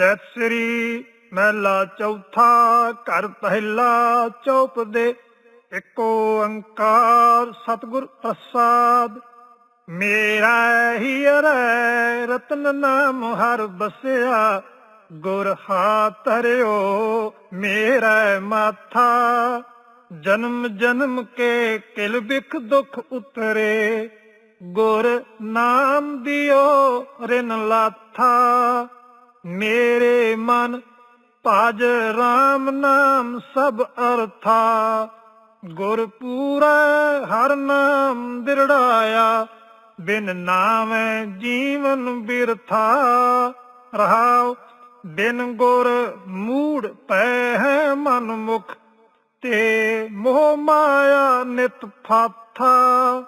ਜੈ ਸ੍ਰੀ ਮਹਿਲਾ ਚੌਥਾ, ਘਰ ਪਹਿਲਾ ਚੌਪ ਦੇ ਏਕ ਓੰਕਾਰ ਸਤਿਗੁਰ ਪ੍ਰਸਾਦ। ਮੇਰਾ ਹੀਰੈ ਰਤਨ ਨਾਮ ਹਰ ਬਸਿਆ, ਗੁਰ ਹਾਤਰਿਓ ਮੇਰਾ ਮਾਥਾ। ਜਨਮ ਜਨਮ ਕੇ ਕਿਲ ਬਿਖ ਦੁਖ ਉਤਰੇ, ਗੁਰ ਨਾਮ ਦਿਓ ਰਿਨ ਲਾਥਾ। ਮੇਰੇ ਮਨ ਭਜ RAM ਨਾਮ ਸਭ ਅਰਥਾ, ਗੁਰ ਪੂਰਾ ਹਰ ਨਾਮ ਦਿਰੜਾਇਆ ਬਿਨ ਨਾਮੈ ਜੀਵਨ ਬਿਰਥਾ। ਰਹਾਉ, ਬਿਨ ਗੁਰ ਮੂੜ ਪੈ ਹੈ ਮਨ ਮੁਖ, ਤੇ ਮੋਹ ਮਾਇਆ ਨਿਤ ਫਾਥਾ।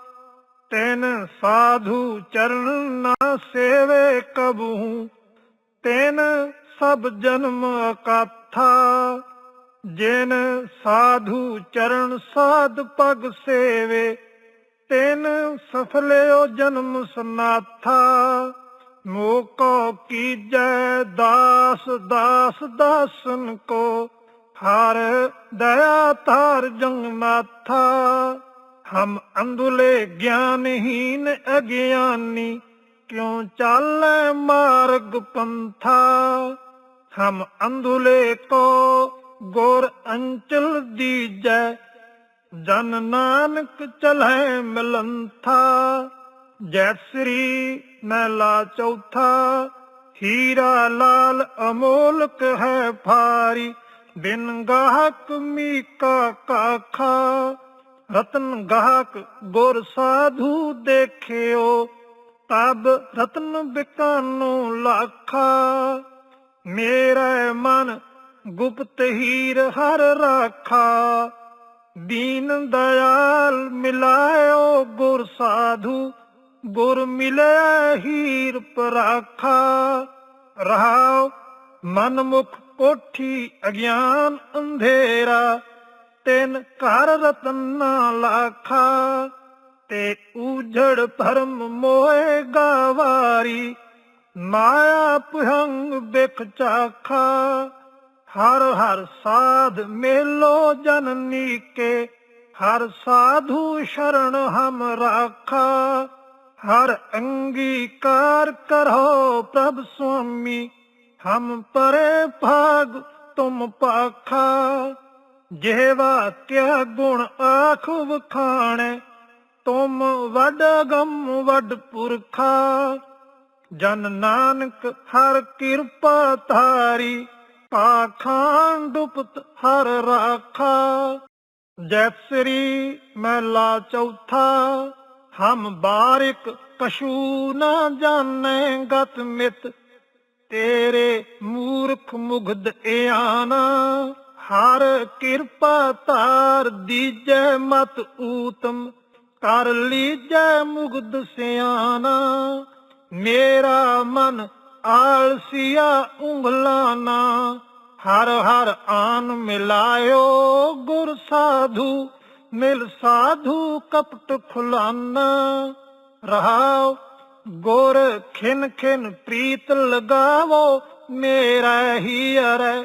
ਤੈਨ ਸਾਧੂ ਚਰਨ ਨਾ ਸੇਵੇ ਕਬਹੂ ਤੈਨ ਸਭ ਜਨਮ ਅਕਾਥਾ, ਜਿਨ ਸਾਧੂ ਚਰਨ ਸਾਧ ਪਗ ਸੇਵੇ, ਤੈਨ ਸਫਲਿਓ ਜਨਮ ਸਨਾਥਾ ਮੋਕੋ ਕੀਜੈ ਦਾਸ ਦਾਸ ਦਾਸਨ ਕੋ, ਹਰ ਦਇਆ ਤਾਰ ਜੰਗਨਾਥਾ, ਹਮ ਅੰਧੁਲੇ ਗਿਆਨਹੀਨ ਅਗਿਆਨੀ ਕਿਉ ਚਾਲੈ ਮਾਰਗ ਪੰਥਾ? ਹਮ ਅੰਧੁਲੇ ਕੋ ਗੋਰ ਅੰਚਲ ਦੀਜੈ। ਜਨ ਨਾਨਕ ਚਲੈ ਮਿਲੰਥਾ। ਜੈ ਸ੍ਰੀ ਮਹਿਲਾ ਚੌਥਾ। ਹੀਰਾ ਲਾਲ ਅਮੋਲਕ ਹੈ ਭਾਰੀ। ਬਿਨ ਗਾਹਕ ਮੀਕਾ ਕਾਖਾ। ਰਤਨ ਗਾਹਕ ਗੁਰ ਸਾਧੂ ਦੇਖਿਓ। ਤਬ ਰਤਨ ਬਿਕਾਨੋ ਲਾਖਾ। ਮੇਰਾ ਮਨ ਗੁਪਤ ਹੀਰ ਹਰ ਰਾਖਾ। ਦੀਨ ਦਇਆਲ ਮਿਲਾਇਓ ਗੁਰ ਸਾਧੂ, ਗੁਰ ਮਿਲਿਆ ਹੀਰ ਪਰਾਖਾ। ਰਹਾਉ ਮਨ ਮੁਖ ਕੋਠੀ ਅਗਿਆਨ ਅੰਧੇਰਾ, ਤਿਨ ਘਰ ਰਤਨਾ ਲਾਖਾ। ਤੇ ਉਜੜ ਭਰਮ ਮੋਏ ਗਵਾਰੀ। ਮਾਇਆ ਭੰਗ ਬਿਖ ਚਾਖਾ, ਹਰ ਹਰ ਸਾਧ ਮੇਲੋ ਜਨਨੀ ਕੇ ਹਰ ਸਾਧੂ ਸ਼ਰਨ ਹਮ ਰਾਖਾ। ਹਰ ਅੰਗੀਕਾਰ ਕਰੋ ਪ੍ਰਭ ਸੁਆਮੀ, ਹਮ ਪਰੇ ਭਾਗ ਤੁਮ ਪਾਖਾ। ਜਿਹਵਾ ਕਿਆ ਗੁਣ ਆਖ ਵਖਾਣੇ ਤੁਮ ਵਡ ਗਮ ਵਡ ਪੁਰਖਾ, ਜਨ ਨਾਨਕ ਹਰ ਕਿਰਪਾ ਧਾਰੀ, ਪਾਖਾਂ ਡੁਪਤ ਹਰ ਰਾਖਾ। ਜੈ ਸ੍ਰੀ ਮਹਿਲਾ ਚੌਥਾ, ਹਮ ਬਾਰਿਕ ਪਸ਼ੂ ਨਾ ਜਾਣੈ ਗਤ ਮਿਤ, ਤੇਰੇ ਮੂਰਖ ਮੁਗਧ ਇਆਨਾ, ਹਰ ਕਿਰਪਾ ਧਾਰ ਦੀਜੈ ਮਤ ਊਤਮ। ਕਰ ਲੀਜੈ ਮੁਗਦ ਸਿਆਣਾ, ਮੇਰਾ ਮਨ ਆਲਸੀਆ ਉਂਗਲਾਂ ਨਾ ਹਰ ਹਰ ਆਨ ਮਿਲਾਇਓ ਗੁਰ ਸਾਧੂ, ਮਿਲ ਸਾਧੂ ਕਪਟ ਖੁਲਾਨਾ। ਰਹਾਉ ਗੁਰ ਖਿਨ ਖਿਨ ਪ੍ਰੀਤ ਲਗਾਵੋ, ਮੇਰਾ ਹੀ ਅਰੈ,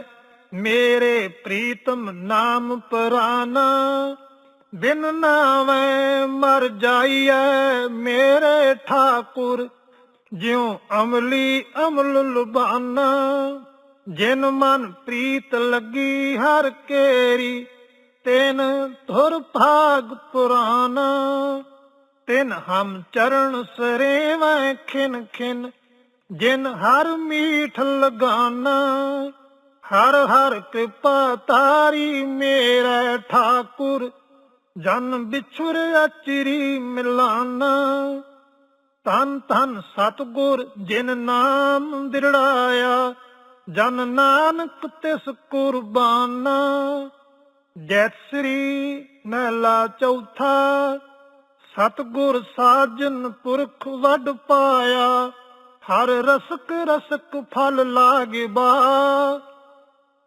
ਮੇਰੇ ਪ੍ਰੀਤਮ ਨਾਮ ਪਰਾਨਾ। ਬਿਨ ਨਾਵੇਂ ਮਰ ਜਾਈਐ ਮੇਰੇ ਠਾਕੁਰ। ਜਿਉ ਅਮਲੀ ਅਮਲ ਲੁਬਾਨਾ ਜਿਨ ਮਨ ਪ੍ਰੀਤ ਲੱਗੀ ਹਰ ਕੇਰੀ, ਤਿਨ ਧੁਰ ਭਾਗ ਪੁਰਾਨਾ। ਤਿਨ ਹਮ ਚਰਨ ਸਰੇਵੈ ਖਿਨ ਖਿਨ, ਜਿਨ ਹਰ ਮੀਠ ਲਗਾਨਾ। ਹਰ ਹਰ ਕਿਰਪਾ ਤਾਰੀ ਮੇਰੇ ਠਾਕੁਰ। ਜਨ ਬਿਛੁਰ ਚਿਰੀ ਮਿਲਾਨਾ। ਤਨ ਤਨ ਸਤਗੁਰ ਜਿਨ ਨਾਮ ਦਿੜਾਇਆ ਜਨ ਨਾਨਕ ਤਿਸ ਕੁਰਬਾਨਾ। ਜੈ ਸ੍ਰੀ ਮਹਿਲਾ ਚੌਥਾ, ਸਤਗੁਰ ਸਾਜਨ ਪੁਰਖ ਵੱਡ ਪਾਇਆ। ਹਰ ਰਸਕ ਰਸਕ ਫਲ ਲਾਗਿਬਾ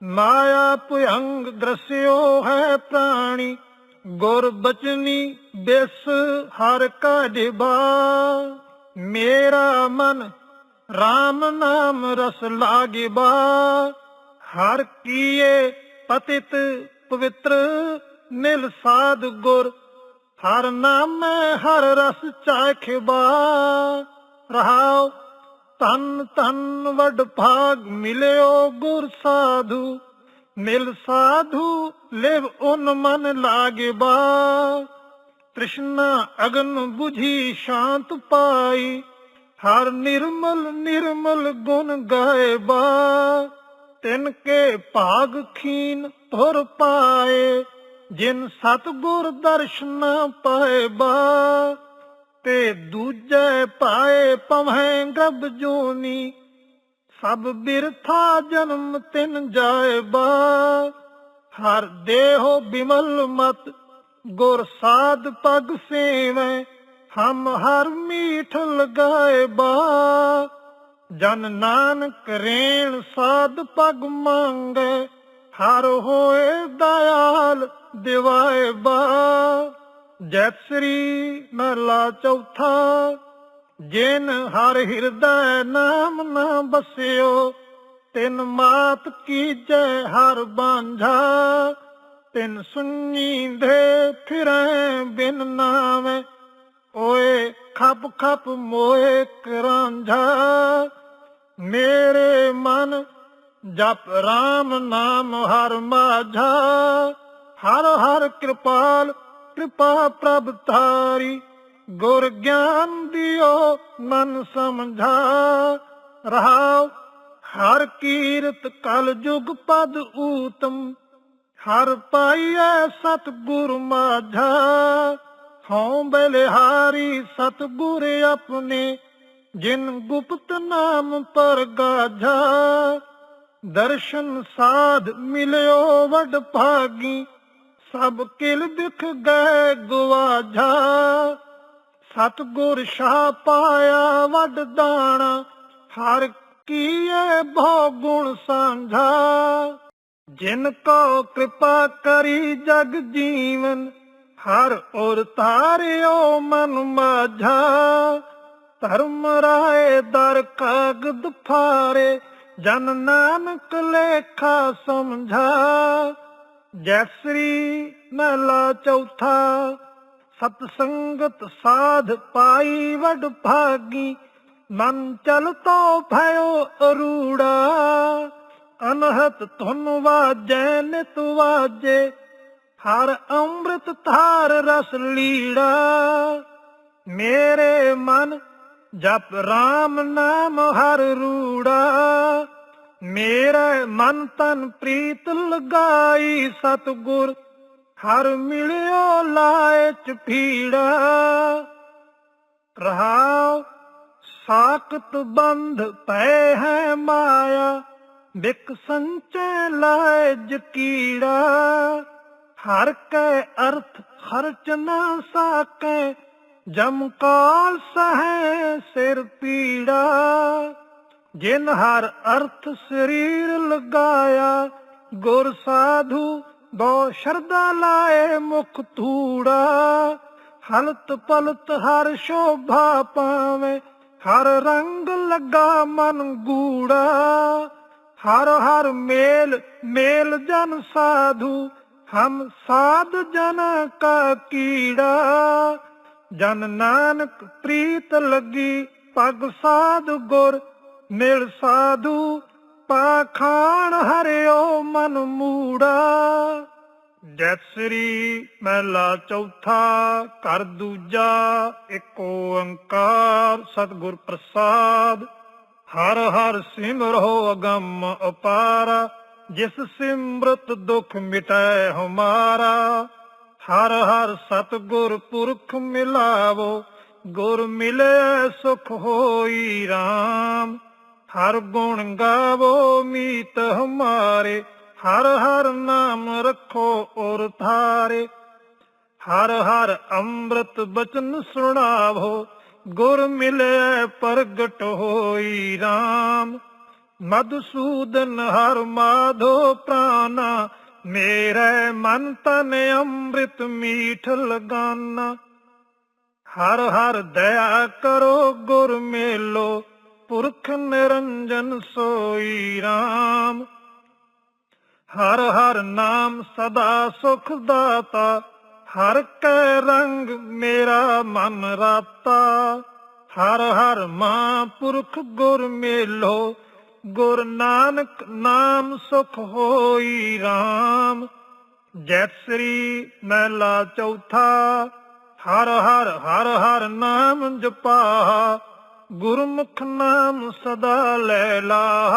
ਮਾਇਆ ਭਯੰਗ ਦ੍ਰਸਿਓ ਹੈ ਪ੍ਰਾਣੀ ਗੁਰ ਬਚਨੀ ਬਿਸ ਹਰ ਕਾ ਦਿਬਾ ਮੇਰਾ ਮਨ RAM ਨਾਮ ਰਸ ਲਾਗਬਾ ਹਰ ਕੀਏ ਪਤਿਤ ਪਵਿੱਤਰ ਨਿਲ ਸਾਧ ਗੁਰ, ਹਰ ਨਾਮ ਹਰ ਰਸ ਚਾਖੇ ਬਾ। ਰਹਾਉ ਤਨ ਤਨ ਵਡ ਭਾਗ ਮਿਲਿਓ ਗੁਰ ਸਾਧੂ ਮਿਲ ਸਾਧੂ ਲਿਵ ਉਨ ਮਨ ਲਾਗੇ ਤ੍ਰਿਸ਼ਨਾ ਅਗਨ 부ਝੀ ਸ਼ਾਂਤ ਪਾਈ। ਹਰ ਨਿਰਮਲ ਨਿਰਮਲ ਗੁਣ ਗਾਏ ਬਾ। ਤਿਨ ਕੇ ਭਾਗ ਖੀਨ ਤੁਰ ਪਾਏ। ਜਿਨ ਸਤਗੁਰ ਦਰਸ਼ਨ ਪਾਏ ਬਾ। ਤੇ ਦੂਜੇ ਪਾਏ ਪਵਹਿ ਗਬ ਜੋਨੀ। ਸਭ ਬਿਰਥਾ ਜਨਮ ਤਿਨ ਜਾਏ ਬਾ। ਹਰ ਦੇਹੋ ਬਿਮਲ ਮਤ, ਗੁਰ ਸਾਧ ਪਗ ਸੇਵੈ, ਹਮ ਹਰ ਮੀਠ ਲਗਾਏ ਬਾ। ਜਨ ਨਾਨਕ ਰੇਣ ਸਾਧ ਪਗ ਮੰਗੇ, ਹਰ ਹੋਏ ਦਇਆਲ ਦਿਵਾਏ ਬਾ। ਜੈ ਸ੍ਰੀ ਮਹਲਾ ਚੌਥਾ ਜਿਨ ਹਰ ਹਿਰਦੈ ਨਾਮ ਨਾ ਬਸਿਓ, ਤਿਨ ਮਾਤ ਕੀਜੈ ਹਰ ਬਾਂਝਾ, ਤਿਨ ਸੁਣੀ ਦੇ ਫਿਰੈ ਬਿਨ ਨਾਵੇਂ, ਓਏ ਖਪ ਖਪ ਮੋਏ ਕਰਾਂਝਾ। ਮੇਰੇ ਮਨ ਜਪ RAM ਨਾਮ ਹਰ ਮਾਝਾ, ਹਰ ਹਰ ਕਿਰਪਾਲ, ਕਿਰਪਾ ਪ੍ਰਭ ਤਾਰੀ ਗੁਰ ਗਿਆਨ ਦਿਓ, ਮਨ ਸਮਝਾ। ਰਹਾਉ, ਹਰ ਕੀਰਤ ਕਲ ਜੁਗ ਪਦ ਊਤਮ। ਹਰ ਪਾਈਐ ਸਤ ਗੁਰ ਮਾਝਾ। ਹਉ ਬਲਿਹਾਰੀ ਸਤ ਗੁਰ ਆਪਣੇ, ਜਿਨ ਗੁਪਤ ਨਾਮ ਪਰ ਗਾਝਾ। ਦਰਸ਼ਨ ਸਾਧ ਮਿਲਿਓ ਵਡ ਭਾਗੀ, ਸਭ ਕਿਲ ਦਿਖ ਗਏ ਗਵਾਝਾ ਸਤਗੁਰ ਸ਼ਾਹ ਪਾਇਆ ਵੱਡ ਦਾਣਾ, ਹਰ ਕੀਏ ਬਹੁ ਗੁਣ ਸਾਂਝਾ। ਜਿਨ ਕੋ ਕਿਰਪਾ ਕਰੀ ਜਗ ਜੀਵਨ, ਹਰ ਔਰ ਤਾਰਿਓ ਮਨ ਮਾਝਾ। ਧਰਮ ਰਾਏ ਦਰ ਕਾਗਦ ਫਾਰੇ, ਜਨ ਨਾਨਕ ਲੇਖਾ ਸਮਝਾ। ਜੈ ਸ੍ਰੀ ਮਹਲਾ ਚੌਥਾ ਸਤ ਸੰਗਤ ਸਾਧ ਪਾਈ ਵਡ ਭਾਗੀ, ਮਨ ਚਲ ਤੋ ਭਇਓ ਅਰੂੜਾ। ਅਨਹਤ ਧੁਨ ਵਾਜੈ, ਨਿਤ ਵਾਜੇ, ਹਰ ਅੰਮ੍ਰਿਤ ਧਾਰ ਰਸ ਲੀੜਾ। ਮੇਰੇ ਮਨ ਜਪ RAM ਨਾਮ ਹਰ ਰੂੜਾ। ਮੇਰਾ ਮਨ ਤਨ ਪ੍ਰੀਤ ਲਗਾਈ ਸਤਗੁਰ ਹਰ ਮਿਲਿਓ ਲਾਏ ਚਪੀੜਾ ਰਹਾਉ ਸਾਖਤ ਬੰਧ ਪੈ ਹੈ ਮਾਇਆ, ਬਿਕ ਸੰਚੈ ਲਾਏ ਜਕੀੜਾ ਹਰ ਕੈ ਅਰਥ ਖਰਚ ਨਾ ਸਾਕੈ, ਜਮ ਕਾਲ ਸਹੈ ਸਿਰ ਪੀੜਾ। ਜਿਨ ਹਰ ਅਰਥ ਸਰੀਰ ਲਗਾਇਆ, ਗੁਰ ਸਾਧੂ ਬਹੁ ਸ਼ਰਦਾ ਲਾਏ ਮੁਖ ਧੂੜਾ, ਹਲਤ ਪਲਤ ਹਰ ਸ਼ੋਭਾ ਪਾਵੇ, ਹਰ ਰੰਗ ਲੱਗਾ ਮਨ ਗੂੜਾ, ਹਰ ਹਰ ਮੇਲ ਮੇਲ ਜਨ ਸਾਧੂ, ਹਮ ਸਾਧ ਜਨ ਕਾ ਕੀੜਾ। ਜਨ ਨਾਨਕ ਪ੍ਰੀਤ ਲੱਗੀ ਪਗ ਸਾਧ ਗੁਰ, ਮਿਲ ਸਾਧੂ ਪਾਖਾਨ ਹਰਿਓ ਮਨ ਮੂੜਾ। ਜੈ ਸ੍ਰੀ ਮਹਿਲਾ ਚੌਥਾ, ਘਰ ਦੂਜਾ ਏਕ ਓੰਕਾਰ ਸਤਿਗੁਰ ਪ੍ਰਸਾਦ। ਹਰ ਹਰ ਸਿਮਰੋ ਅਗੰਮ ਅਪਾਰ ਜਿਸ ਸਿਮਰਤ ਦੁਖ ਮਿਟੈ ਹਮਾਰਾ। ਹਰ ਹਰ ਸਤਿਗੁਰ ਪੁਰਖ ਮਿਲਾਵੋ, ਗੁਰ ਮਿਲੇ ਸੁਖ ਹੋਈ RAM ਹਰ ਗੁਣ ਗਾਵੋ, ਮੀਤ ਹਮਾਰੇ। ਹਰ ਹਰ ਨਾਮ ਰੱਖੋ ਔਰ ਥਾਰੇ ਹਰ ਹਰ ਅੰਮ੍ਰਿਤ ਬਚਨ ਸੁਣਾਵੋ, ਗੁਰ ਮਿਲੇ ਪ੍ਰਗਟ ਹੋਈ RAM ਮਧੂਸੂਦਨ ਹਰ ਮਾਧੋ ਪ੍ਰਾਨਾ, ਮੇਰੇ ਮਨ ਤਨ ਅੰਮ੍ਰਿਤ ਮੀਠ ਲਗਾਨਾ। ਹਰ ਹਰ ਦਇਆ ਕਰੋ, ਗੁਰ ਮੇਲੋ ਪੁਰਖ ਨਿਰੰਜਨ ਸੋਈ RAM ਹਰ ਹਰ ਨਾਮ ਸਦਾ ਸੁਖ ਦਾਤਾ, ਹਰ ਕੈ ਰੰਗ ਮੇਰਾ ਮਨ ਰਾਤਾ। ਹਰ ਹਰ ਮਹਾਂਪੁਰਖ ਗੁਰ ਮੇਲੋ, ਗੁਰ ਨਾਨਕ ਨਾਮ ਸੁਖ ਹੋਈ RAM ਜੈ ਸ੍ਰੀ ਮਹਿਲਾ ਚੌਥਾ, ਹਰ ਹਰ ਹਰ ਹਰ ਨਾਮ ਜਪਾ ਗੁਰਮੁਖ ਨਾਮ ਸਦਾ ਲੈ ਲਾ।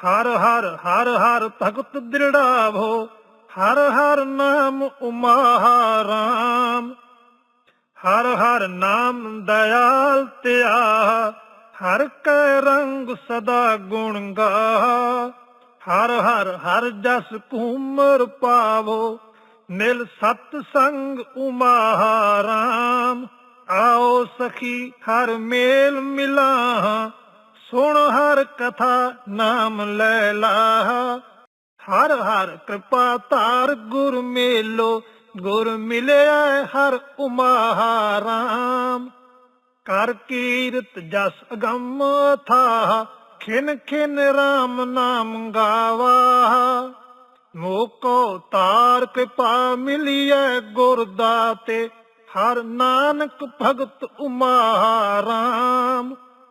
ਹਰ ਹਰ ਹਰ ਹਰ ਭਗਤ ਦ੍ਰਿੜਾਵੋ। ਹਰ ਹਰ ਨਾਮ ਉਮਾ ਰਾਮ। ਹਰ ਹਰ ਨਾਮ ਦਇਆਲ ਤਿਆ ਹਰ ਕੈ ਰੰਗ ਸਦਾ ਗੁਣ ਗਾ। ਹਰ ਹਰ ਹਰ ਜਸ ਕੁਮਰ ਪਾਵੋ। ਮਿਲ ਸਤ ਸੰਗ ਉਮਾ ਰਾਮ। ਆਓ ਸਖੀ, ਹਰ ਮੇਲ ਮਿਲਾ ਸੁਣ ਹਰ ਕਥਾ, ਨਾਮ ਲੈ ਲਾ ਹਰ ਹਰ ਕਿਰਪਾ ਧਾਰ, ਗੁਰ ਮੇਲੋ, ਗੁਰ ਮਿਲਿਆ ਹਰ ਉਮਾ ਰਾਮ। ਕਰ ਕੀਰਤ ਜਸ ਅਗੰਮ ਥਾ ਖਿਨ ਖਿਨ RAM ਨਾਮ ਗਾਵਾ ਮੋਕੋ ਤਾਰ ਕਿਰਪਾ ਮਿਲਿਐ ਗੁਰ ਦਾਤੇ ਹਰ ਨਾਨਕ ਭਗਤ ਉਮਾ ਰਾਮ